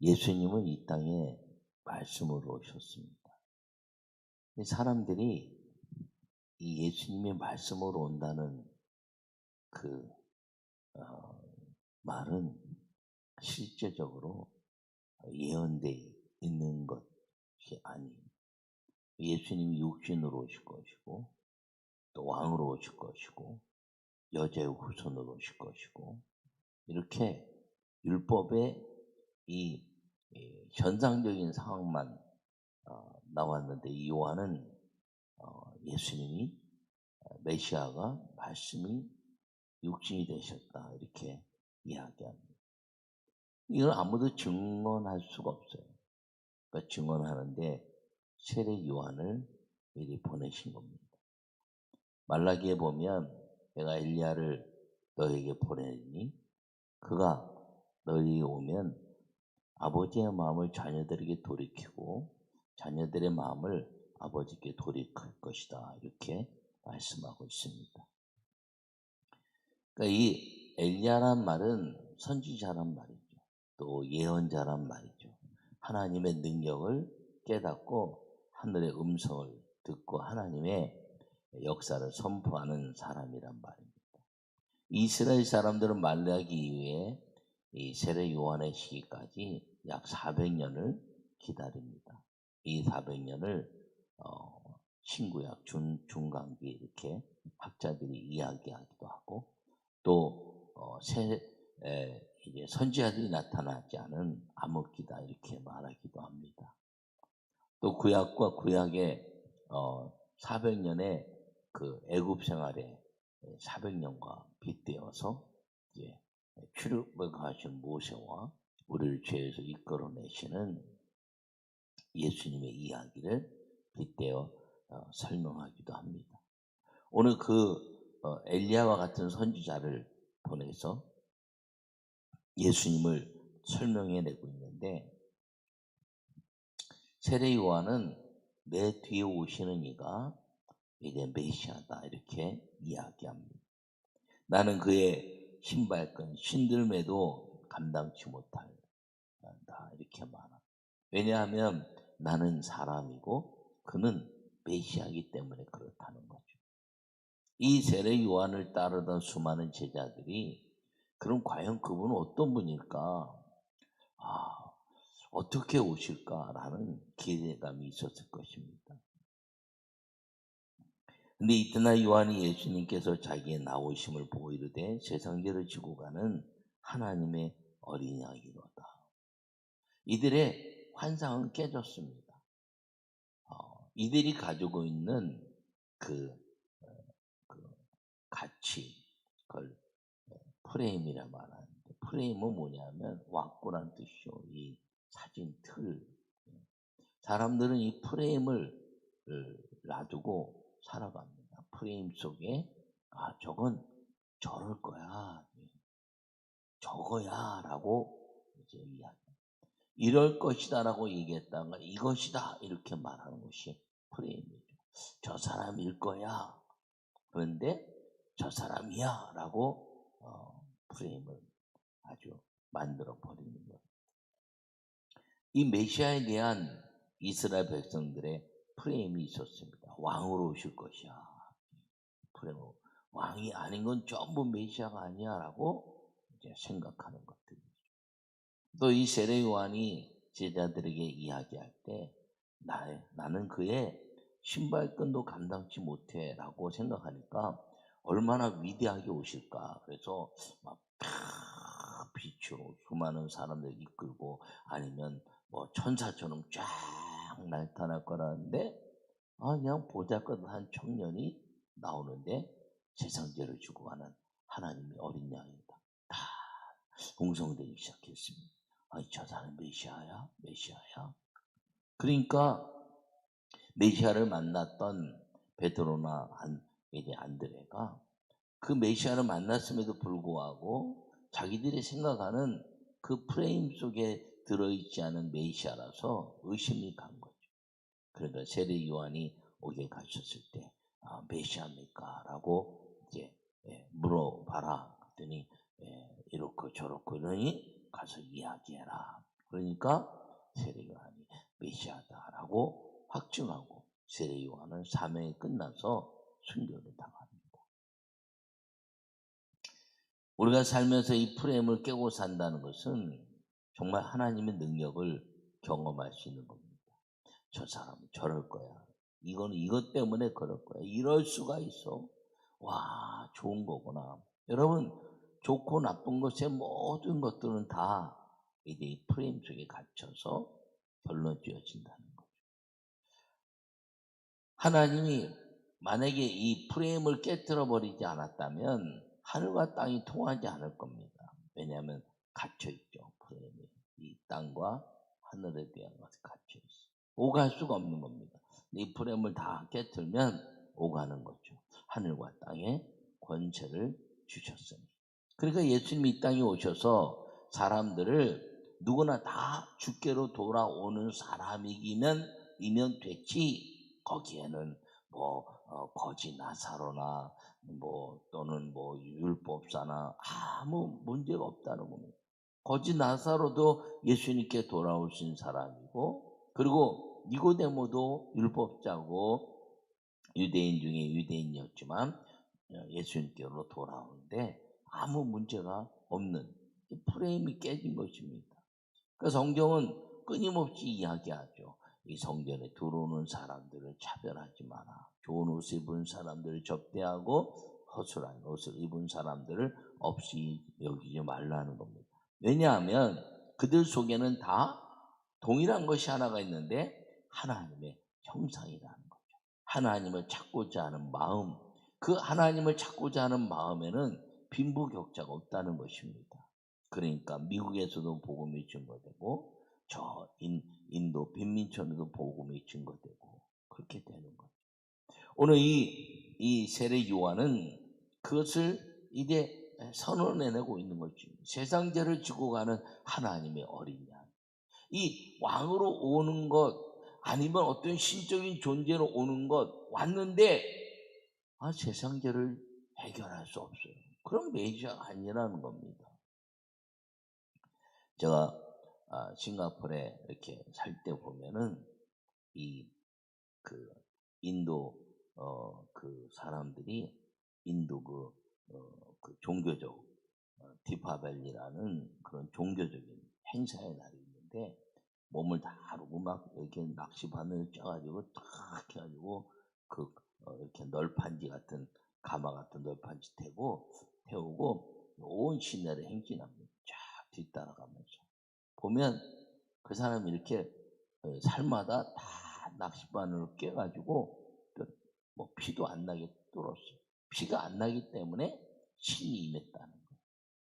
예수님은 이 땅에 말씀으로 오셨습니다. 사람들이 이 예수님의 말씀으로 온다는 그 어, 말은 실제적으로 예언돼 있는 것이 아니 예수님이 육신으로 오실 것이고 또 왕으로 오실 것이고 여자의 후손으로 오실 것이고 이렇게 율법의 이 현상적인 상황만 어, 나왔는데 이 요한은 어, 예수님이 메시아가 말씀이 육신이 되셨다 이렇게 이야기합니다. 이걸 아무도 증언할 수가 없어요. 그러니까 증언하는데 세례 요한을 미리 보내신 겁니다. 말라기에 보면 내가 엘리야를 너에게 보내니 그가 너희 오면 아버지의 마음을 자녀들에게 돌이키고 자녀들의 마음을 아버지께 돌이킬 것이다. 이렇게 말씀하고 있습니다. 그러니까 이 엘리야란 말은 선지자란 말이죠. 또 예언자란 말이죠. 하나님의 능력을 깨닫고 하늘의 음성을 듣고 하나님의 역사를 선포하는 사람이란 말입니다. 이스라엘 사람들은 말라기 이후에 이 세례 요한의 시기까지 약 400년을 기다립니다. 이 400년을 어, 신구약 중, 중간기 이렇게 학자들이 이야기하기도 하고 또 어, 세, 에, 이제 선지자들이 나타나지 않은 암흑기다 이렇게 말하기도 합니다. 또 구약과 구약의 어, 400년의 그 애굽 생활의 400년과 빗대어서 이제 출애굽을 가신 모세와 우리를 죄에서 이끌어내시는 예수님의 이야기를 빗대어 어, 설명하기도 합니다. 오늘 그 어, 엘리야와 같은 선지자를 보내서 예수님을 설명해내고 있는데 세례 요한은 내 뒤에 오시는 이가 이제 메시아다 이렇게 이야기합니다. 나는 그의 신발끈 신들매도 감당치 못한다 이렇게 말합니다. 왜냐하면 나는 사람이고 그는 메시아이기 때문에 그렇다는 거죠. 이 세례 요한을 따르던 수많은 제자들이 그럼 과연 그분은 어떤 분일까? 아, 어떻게 오실까라는 기대감이 있었을 것입니다. 근데 이튿날 요한이 예수님께서 자기의 나오심을 보고 이르되 세상죄를 지고 가는 하나님의 어린 양이로다. 이들의 환상은 깨졌습니다. 어, 이들이 가지고 있는 그, 어, 그 가치, 그걸 프레임이라 말하는데 프레임은 뭐냐면 왁구란 뜻이요. 이 사진 틀. 사람들은 이 프레임을 놔두고 살아갑니다. 프레임 속에 아 저건 저럴 거야. 저거야 라고 이제 이야기. 이럴 것이다 라고 얘기했다가 이것이다 이렇게 말하는 것이 프레임이죠. 저 사람일 거야. 그런데 저 사람이야 라고 어, 프레임을 아주 만들어 버리는 것. 이 메시아에 대한 이스라엘 백성들의 프레임이 있었습니다. 왕으로 오실 것이야. 프레임 왕이 아닌 건 전부 메시아가 아니야라고 이제 생각하는 것들이죠. 또 이 세례 요한이 제자들에게 이야기할 때 나, 나는 그의 신발끈도 감당치 못해라고 생각하니까 얼마나 위대하게 오실까. 그래서 막 빛으로 수많은 사람들 이끌고 아니면 뭐 천사처럼 쫙 나타날 거라는데 아, 그냥 보잘것한 청년이 나오는데 세상죄를 주고 가는 하나님의 어린 양이다. 다 공성되기 시작했습니다. 아니 저 사람 메시아야? 메시아야? 그러니까 메시아를 만났던 베드로나 안, 이제 안드레가 그 메시아를 만났음에도 불구하고 자기들이 생각하는 그 프레임 속에 들어있지 않은 메시아라서 의심이 간 거죠. 그러니까 세례 요한이 오게 가셨을 때 아, 메시아입니까? 라고 이제 예, 물어봐라. 그랬더니 예, 이렇고 저렇고 이러니 가서 이야기해라. 그러니까 세례 요한이 메시아다라고 확증하고 세례 요한은 사명이 끝나서 순교를 당합니다. 우리가 살면서 이 프레임을 깨고 산다는 것은 정말 하나님의 능력을 경험할 수 있는 겁니다. 저 사람은 저럴 거야. 이거는 이것 때문에 그럴 거야. 이럴 수가 있어. 와, 좋은 거구나. 여러분, 좋고 나쁜 것의 모든 것들은 다 이제 이 프레임 속에 갇혀서 결론 지어진다는 거죠. 하나님이 만약에 이 프레임을 깨뜨려 버리지 않았다면 하늘과 땅이 통하지 않을 겁니다. 왜냐하면 갇혀 있죠. 프레임이 이 땅과 하늘에 대한 것이 갇혀 있어. 오갈 수가 없는 겁니다. 이 프레임을 다 깨뜨리면 오가는 거죠. 하늘과 땅에 권세를 주셨으니. 그러니까 예수님이 이 땅에 오셔서 사람들을 누구나 다 주께로 돌아오는 사람이기면 이면 됐지 거기에는 뭐 어, 거지 나사로나 뭐 또는 뭐 율법사나 아무 문제가 없다는 겁니다. 거지 나사로도 예수님께 돌아오신 사람이고 그리고 니고데모도 율법자고 유대인 중에 유대인이었지만 어, 예수님께로 돌아오는데 아무 문제가 없는 이 프레임이 깨진 것입니다. 그 성경은 끊임없이 이야기하죠. 이 성전에 들어오는 사람들을 차별하지 마라. 좋은 옷을 입은 사람들을 접대하고 허술한 옷을 입은 사람들을 없이 여기지 말라는 겁니다. 왜냐하면 그들 속에는 다 동일한 것이 하나가 있는데 하나님의 형상이라는 거죠. 하나님을 찾고자 하는 마음, 그 하나님을 찾고자 하는 마음에는 빈부격차가 없다는 것입니다. 그러니까 미국에서도 복음이 증거되고 저 인, 인도 빈민촌에도 복음이 증거되고 그렇게 되는 거죠. 오늘 이, 이 세례 요한은 그것을 이제 선언해내고 있는 거죠. 세상죄를 지고 가는 하나님의 어린 양. 이 왕으로 오는 것 아니면 어떤 신적인 존재로 오는 것 왔는데 아, 세상죄를 해결할 수 없어요. 그럼 메시아가 아니라는 겁니다. 제가 아, 싱가포르에 이렇게 살 때 보면은 이 그 인도 어 그 사람들이 인도 그, 어, 그 종교적 어, 디파벨리라는 그런 종교적인 행사의 날이 있는데 몸을 다 하르고 막 이렇게 낚시바늘 쪄가지고 탁 해가지고 그 어, 이렇게 널판지 같은 가마 같은 널판지 태고 태우고 온 시내를 행진합니다. 쫙 뒤따라가면서 보면 그 사람이 이렇게 어, 살마다 다 낚시바늘을 꿰가지고 뭐 피도 안 나게 뚫었어요. 피가 안 나기 때문에 신이 임했다는 거예요.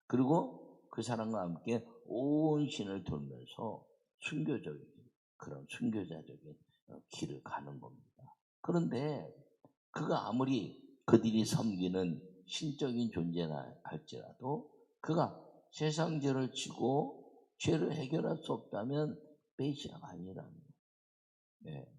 그리고 그 사람과 함께 온 신을 돌면서 순교적인 그런 순교자적인 어, 길을 가는 겁니다. 그런데 그가 아무리 그들이 섬기는 신적인 존재나 할지라도 그가 세상 죄를 지고 죄를 해결할 수 없다면 메시아가 아니라는. 네.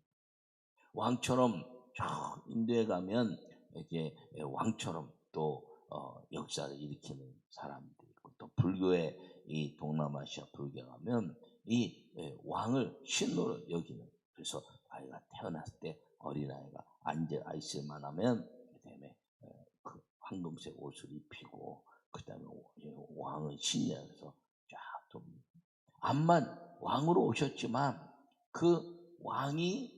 왕처럼 저 인도에 가면 이제 왕처럼 또 어, 역사를 일으키는 사람들이 있고 또 불교의 이 동남아시아 불교 가면 이 예, 왕을 신노로 여기는 그래서 아이가 태어났을 때 어린아이가 앉아 있을만 하면 그다음에 그 황금색 옷을 입히고 그다음에 왕은 신이라 그래서 쫙 돕니다. 암만 왕으로 오셨지만 그 왕이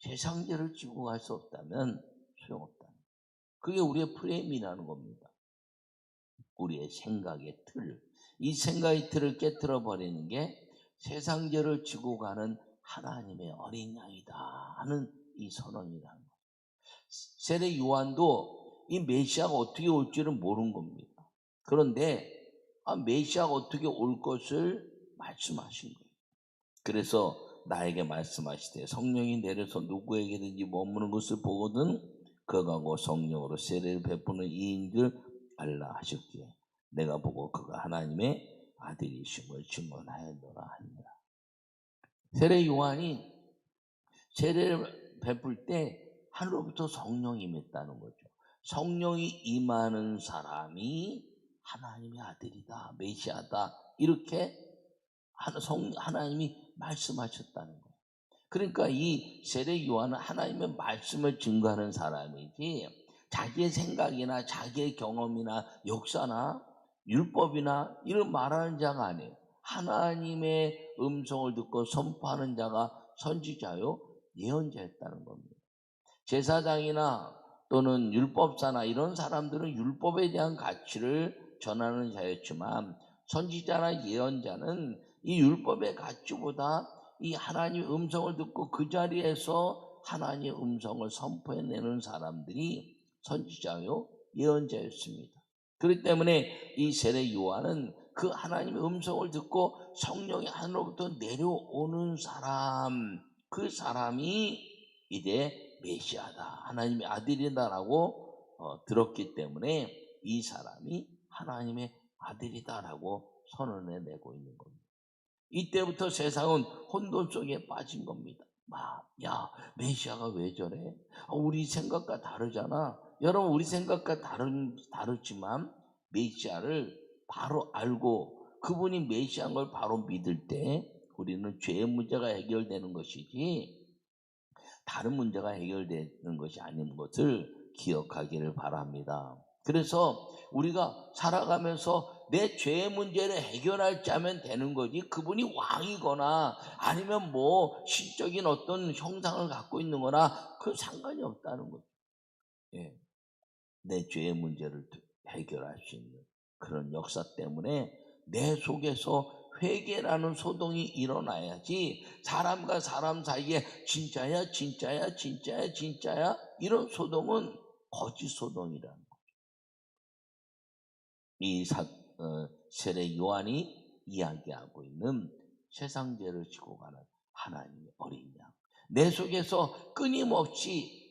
세상죄를 지고 갈 수 없다면 소용없다. 그게 우리의 프레임이라는 겁니다. 우리의 생각의 틀. 이 생각의 틀을 깨뜨려 버리는 게 세상죄를 지고 가는 하나님의 어린 양이다 하는 이 선언이라는 거예요. 세례 요한도 이 메시아가 어떻게 올지를 모르는 겁니다. 그런데 아, 메시아가 어떻게 올 것을 말씀하신 거예요. 그래서 나에게 말씀하시되 성령이 내려서 누구에게든지 머무는 것을 보거든 그가 고 성령으로 세례를 베푸는 이인 줄 알라 하셨기에 내가 보고 그가 하나님의 아들이심을 증언하였노라 하니라. 세례 요한이 세례를 베풀 때 하늘로부터 성령이 임했다는 거죠. 성령이 임하는 사람이 하나님의 아들이다, 메시아다 이렇게 하나님이 말씀하셨다는 거예요. 그러니까 이 세례 요한은 하나님의 말씀을 증거하는 사람이지 자기의 생각이나 자기의 경험이나 역사나 율법이나 이런 말하는 자가 아니에요. 하나님의 음성을 듣고 선포하는 자가 선지자요 예언자였다는 겁니다. 제사장이나 또는 율법사나 이런 사람들은 율법에 대한 가치를 전하는 자였지만 선지자나 예언자는 이 율법의 가치보다 이 하나님의 음성을 듣고 그 자리에서 하나님의 음성을 선포해내는 사람들이 선지자요 예언자였습니다. 그렇기 때문에 이 세례 요한은 그 하나님의 음성을 듣고 성령이 하늘로부터 내려오는 사람, 그 사람이 이제 메시아다, 하나님의 아들이다라고 어, 들었기 때문에 이 사람이 하나님의 아들이다라고 선언해 내고 있는 겁니다. 이때부터 세상은 혼돈 속에 빠진 겁니다. 막, 야, 메시아가 왜 저래? 아, 우리 생각과 다르잖아. 여러분, 우리 생각과 다른, 다르지만 메시아를 바로 알고 그분이 메시아인 걸 바로 믿을 때 우리는 죄의 문제가 해결되는 것이지 다른 문제가 해결되는 것이 아닌 것을 기억하기를 바랍니다. 그래서 우리가 살아가면서 내 죄의 문제를 해결할 자면 되는 거지 그분이 왕이거나 아니면 뭐 신적인 어떤 형상을 갖고 있는 거나 그 상관이 없다는 거죠. 예. 내 죄의 문제를 해결할 수 있는 그런 역사 때문에 내 속에서 회개라는 소동이 일어나야지 사람과 사람 사이에 진짜야 진짜야 진짜야 진짜야 이런 소동은 거짓 소동이라는 거죠. 이 사, 어, 세례 요한이 이야기하고 있는 세상 죄를 지고 가는 하나님의 어린 양. 내 속에서 끊임없이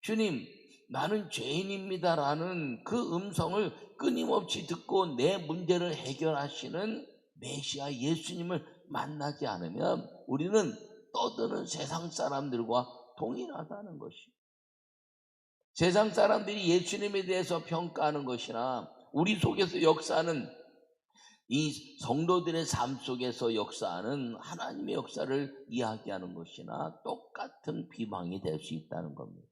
주님 나는 죄인입니다라는 그 음성을 끊임없이 듣고 내 문제를 해결하시는 메시아 예수님을 만나지 않으면 우리는 떠드는 세상 사람들과 동일하다는 것이. 세상 사람들이 예수님에 대해서 평가하는 것이나 우리 속에서 역사하는 이 성도들의 삶 속에서 역사하는 하나님의 역사를 이야기하는 것이나 똑같은 비방이 될 수 있다는 겁니다.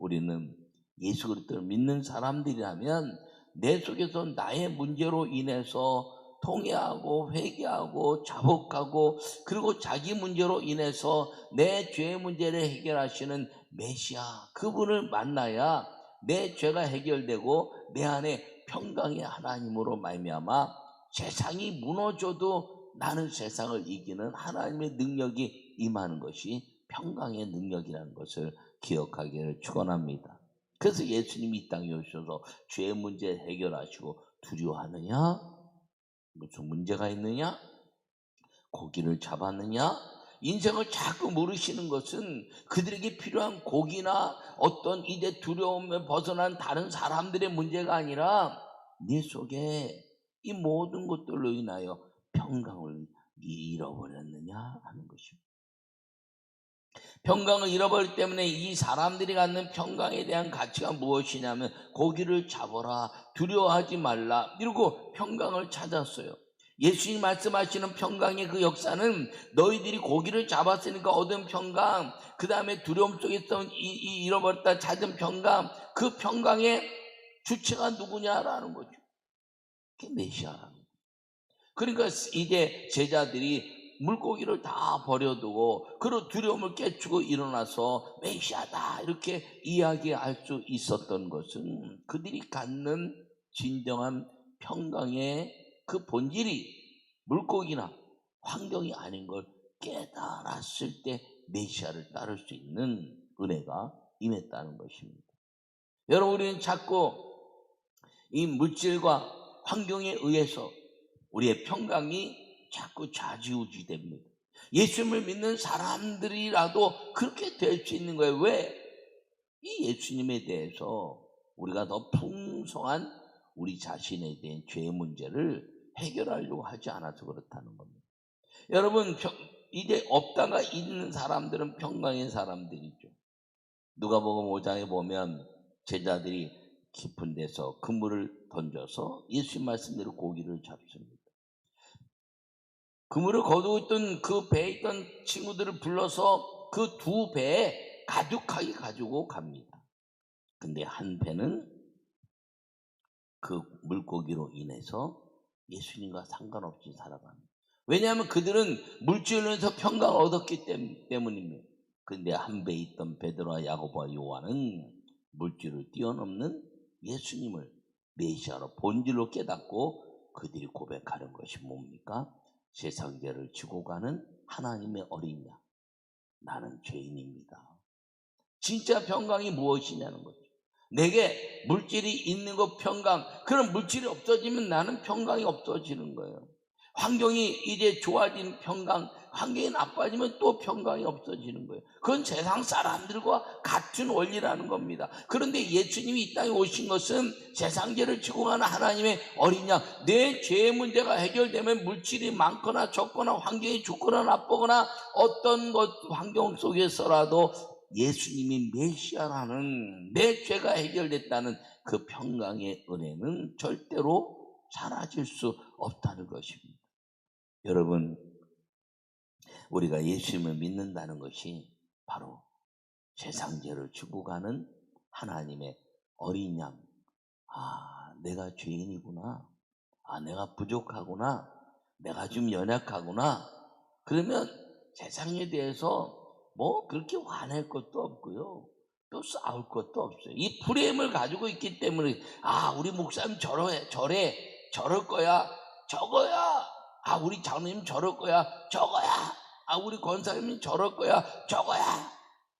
우리는 예수 그리스도를 믿는 사람들이라면 내 속에서 나의 문제로 인해서 통회하고 회개하고 자복하고 그리고 자기 문제로 인해서 내 죄의 문제를 해결하시는 메시아 그분을 만나야 내 죄가 해결되고 내 안에 평강의 하나님으로 말미암아 세상이 무너져도 나는 세상을 이기는 하나님의 능력이 임하는 것이 평강의 능력이라는 것을 기억하기를 축원합니다. 그래서 예수님이 이 땅에 오셔서 죄의 문제 해결하시고 두려워하느냐? 무슨 문제가 있느냐? 고기를 잡았느냐? 인생을 자꾸 물으시는 것은 그들에게 필요한 고기나 어떤 이제 두려움에 벗어난 다른 사람들의 문제가 아니라 네 속에 이 모든 것들로 인하여 평강을 잃어버렸느냐 하는 것입니다. 평강을 잃어버리기 때문에 이 사람들이 갖는 평강에 대한 가치가 무엇이냐면 고기를 잡아라 두려워하지 말라 이러고 평강을 찾았어요. 예수님 말씀하시는 평강의 그 역사는 너희들이 고기를 잡았으니까 얻은 평강, 그 다음에 두려움 속에서 이, 이 잃어버렸다 찾은 평강, 그 평강의 주체가 누구냐라는 거죠. 그게 메시아라는 거예요. 그러니까 이제 제자들이 물고기를 다 버려두고 그런 두려움을 깨추고 일어나서 메시아다 이렇게 이야기할 수 있었던 것은 그들이 갖는 진정한 평강의 그 본질이 물고기나 환경이 아닌 걸 깨달았을 때 메시아를 따를 수 있는 은혜가 임했다는 것입니다. 여러분 우리는 자꾸 이 물질과 환경에 의해서 우리의 평강이 자꾸 좌지우지 됩니다. 예수님을 믿는 사람들이라도 그렇게 될 수 있는 거예요. 왜? 이 예수님에 대해서 우리가 더 풍성한 우리 자신에 대한 죄의 문제를 해결하려고 하지 않아서 그렇다는 겁니다. 여러분, 이제 없다가 있는 사람들은 평강의 사람들이죠. 누가복음 5장에 보면 제자들이 깊은 데서 그물을 던져서 예수님 말씀대로 고기를 잡습니다. 그물을 거두고 있던 그 배에 있던 친구들을 불러서 그 두 배에 가득하게 가지고 갑니다. 근데 한 배는 그 물고기로 인해서 예수님과 상관없이 살아갑니다. 왜냐하면 그들은 물질로서 평강을 얻었기 때문- 때문입니다. 근데 한 배에 있던 베드로와 야고보와 요한은 물질을 뛰어넘는 예수님을 메시아로 본질로 깨닫고 그들이 고백하는 것이 뭡니까? 세상죄를 지고 가는 하나님의 어린 양. 나는 죄인입니다. 진짜 평강이 무엇이냐는 거죠. 내게 물질이 있는 것 평강. 그런 물질이 없어지면 나는 평강이 없어지는 거예요. 환경이 이제 좋아진 평강, 환경이 나빠지면 또 평강이 없어지는 거예요. 그건 세상 사람들과 같은 원리라는 겁니다. 그런데 예수님이 이 땅에 오신 것은 세상 죄를 지고 가는 하나님의 어린 양, 내 죄의 문제가 해결되면 물질이 많거나 적거나 환경이 좋거나 나쁘거나 어떤 것 환경 속에서라도 예수님이 메시아라는 내 죄가 해결됐다는 그 평강의 은혜는 절대로 사라질 수 없다는 것입니다. 여러분, 우리가 예수님을 믿는다는 것이 바로 세상 죄를 지고 가는 하나님의 어린 양. 아, 내가 죄인이구나. 아, 내가 부족하구나. 내가 좀 연약하구나. 그러면 세상에 대해서 뭐 그렇게 화낼 것도 없고요. 또 싸울 것도 없어요. 이 프레임을 가지고 있기 때문에 아 우리 목사님 저래 저래 저럴 거야 저거야 아 우리 장로님 저럴 거야 저거야 아 우리 권사님이 저럴 거야 저거야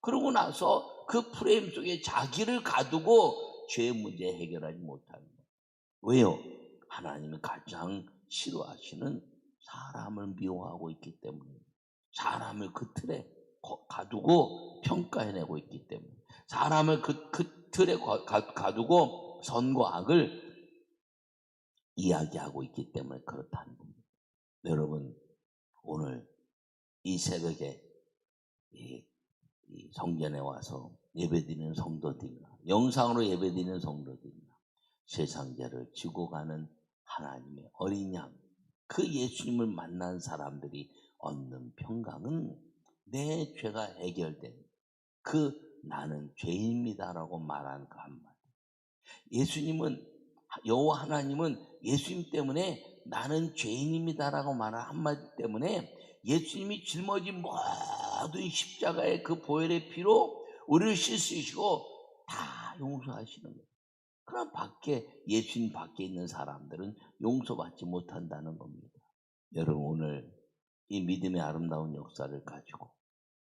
그러고 나서 그 프레임 속에 자기를 가두고 죄 문제 해결하지 못하는 거예요. 왜요? 하나님이 가장 싫어하시는 사람을 미워하고 있기 때문에 사람을 그 틀에 거- 가두고 평가해내고 있기 때문에 사람을 그, 그 틀에 거- 가, 가두고 선과 악을 이야기하고 있기 때문에 그렇다는 겁니다. 여러분 오늘 이 새벽에 이, 이 성전에 와서 예배드리는 성도들이나 영상으로 예배드리는 성도들이나 세상죄를 지고 가는 하나님의 어린 양, 그 예수님을 만난 사람들이 얻는 평강은 내 죄가 해결된 그 나는 죄인입니다라고 말하는 그 한마디. 예수님은 여호와 하나님은 예수님 때문에 나는 죄인입니다라고 말하는 한마디 때문에 예수님이 짊어진 모든 십자가의 그 보혈의 피로 우리를 씻으시고 다 용서하시는 거예요. 그럼 밖에 예수님 밖에 있는 사람들은 용서받지 못한다는 겁니다. 여러분 오늘 이 믿음의 아름다운 역사를 가지고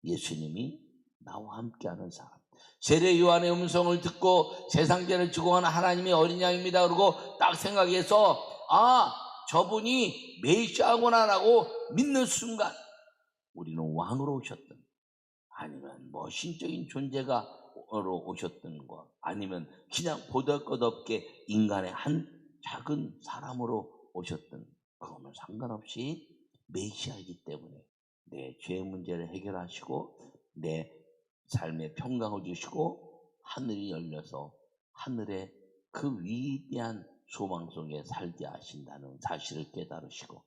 예수님이 나와 함께하는 사람. 세례 요한의 음성을 듣고 세상죄를 가는 하나님의 어린 양입니다. 그러고 딱 생각해서 아 저분이 메시아구나라고 믿는 순간 우리는 왕으로 오셨던 아니면 뭐 신적인 존재가 로 오셨던 거 아니면 그냥 보잘것없게 인간의 한 작은 사람으로 오셨던 그거는 상관없이 메시아이기 때문에 내 죄 문제를 해결하시고 내 삶의 평강을 주시고 하늘이 열려서 하늘의 그 위대한 소망 속에 살게 하신다는 사실을 깨달으시고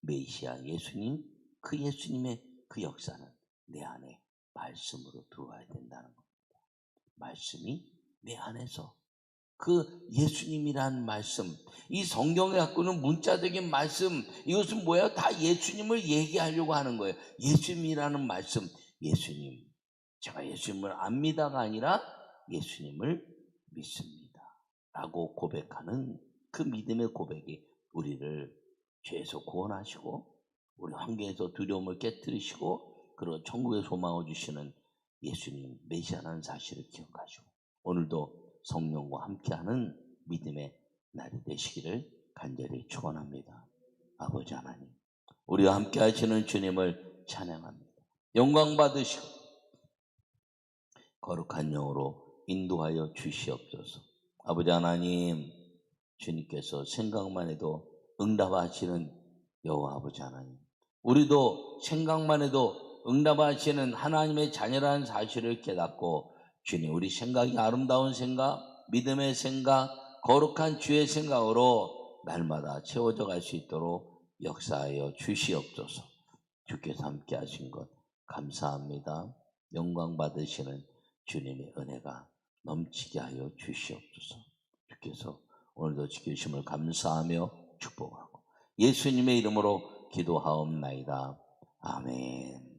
메시아 예수님 그 예수님의 그 역사는 내 안에 말씀으로 들어와야 된다는 겁니다. 말씀이 내 안에서 그 예수님이란 말씀, 이 성경에 갖고 있는 문자적인 말씀, 이것은 뭐예요? 다 예수님을 얘기하려고 하는 거예요. 예수님이라는 말씀, 예수님. 제가 예수님을 압니다가 아니라 예수님을 믿습니다. 라고 고백하는 그 믿음의 고백이 우리를 죄에서 구원하시고, 우리 환경에서 두려움을 깨뜨리시고, 그리고 천국의 소망을 주시는 예수님, 메시아라는 사실을 기억하시고, 오늘도 성령과 함께하는 믿음의 날이 되시기를 간절히 축원합니다. 아버지 하나님, 우리와 함께 하시는 주님을 찬양합니다. 영광 받으시고 거룩한 영으로 인도하여 주시옵소서. 아버지 하나님, 주님께서 생각만 해도 응답하시는 여호와 아버지 하나님, 우리도 생각만 해도 응답하시는 하나님의 자녀라는 사실을 깨닫고 주님 우리 생각이 아름다운 생각, 믿음의 생각, 거룩한 주의 생각으로 날마다 채워져 갈 수 있도록 역사하여 주시옵소서. 주께서 함께 하신 것 감사합니다. 영광 받으시는 주님의 은혜가 넘치게 하여 주시옵소서. 주께서 오늘도 지키심을 감사하며 축복하고 예수님의 이름으로 기도하옵나이다. 아멘.